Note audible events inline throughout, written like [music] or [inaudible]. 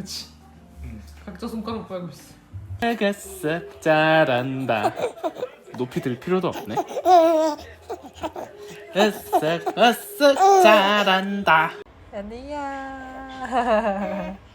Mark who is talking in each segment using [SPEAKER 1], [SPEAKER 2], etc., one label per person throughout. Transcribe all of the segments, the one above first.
[SPEAKER 1] 그치? 각자 손가락 빨고 있어.
[SPEAKER 2] 알겠어. 잘한다. 높이 들 필요도 없네. 으쓱 으쓱 잘한다.
[SPEAKER 1] 연희야 [laughs]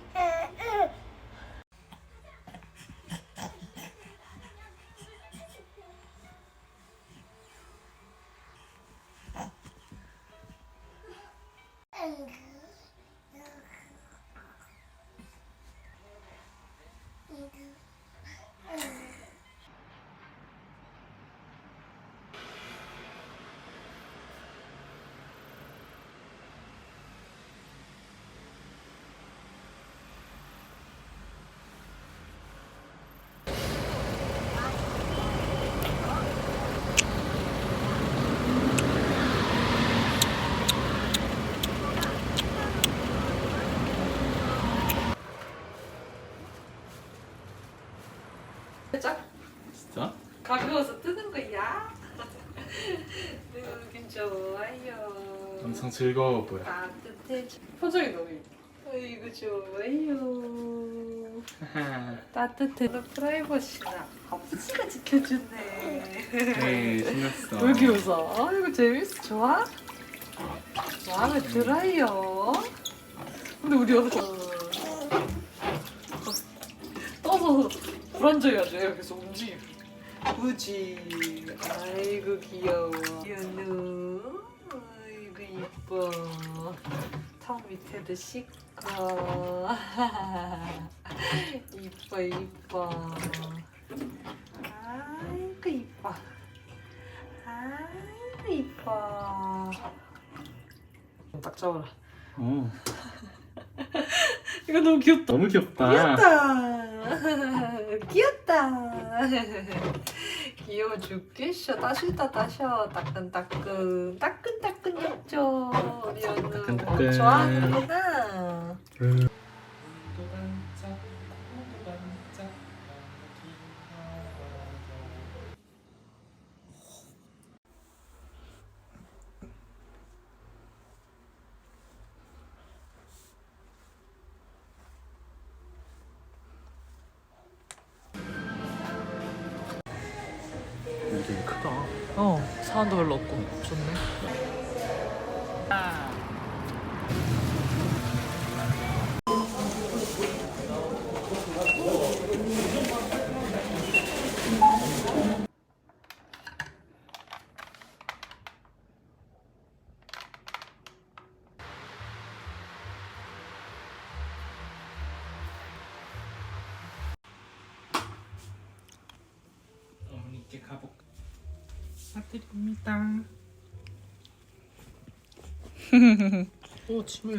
[SPEAKER 1] 짝
[SPEAKER 2] 진짜?
[SPEAKER 1] 가까워서 뜨는 거야? [laughs] 느낌 좋아요.
[SPEAKER 2] 엄청 즐거워 보여.
[SPEAKER 1] 따뜻해 표정이 너무 예뻐. 아이고 좋아요. [laughs] 따뜻해. 너 프라이버시나 아버지가 지켜주네.
[SPEAKER 2] 네 신났어.
[SPEAKER 1] 왜 이렇게 웃어? 아이고 재밌어. 좋아? 마음에 들어요. 근데 우리 여기서 떠서 불안정해야지 얘가 계속 움직여 우지 아이고 귀여워. 연우 아이고 이뻐. 턱 밑에도 씻고. [laughs] 이뻐 이뻐. 아이고 이뻐. 아이고 이뻐. 딱 잡아라.
[SPEAKER 2] 어, [laughs]
[SPEAKER 1] 이거 너무 귀엽다.
[SPEAKER 2] 너무 귀엽다.
[SPEAKER 1] 귀엽다 [laughs] 귀엽다. [laughs] 귀여워 죽겠어. 따숩다 따셔 따끈따끈 따끈따끈 yap죠 우리 연우
[SPEAKER 2] 따끈따끈.
[SPEAKER 1] 좋아하는구나.
[SPEAKER 2] 여
[SPEAKER 1] 사람도 별로 없고. 좋네
[SPEAKER 2] 사드립니다. 오 침을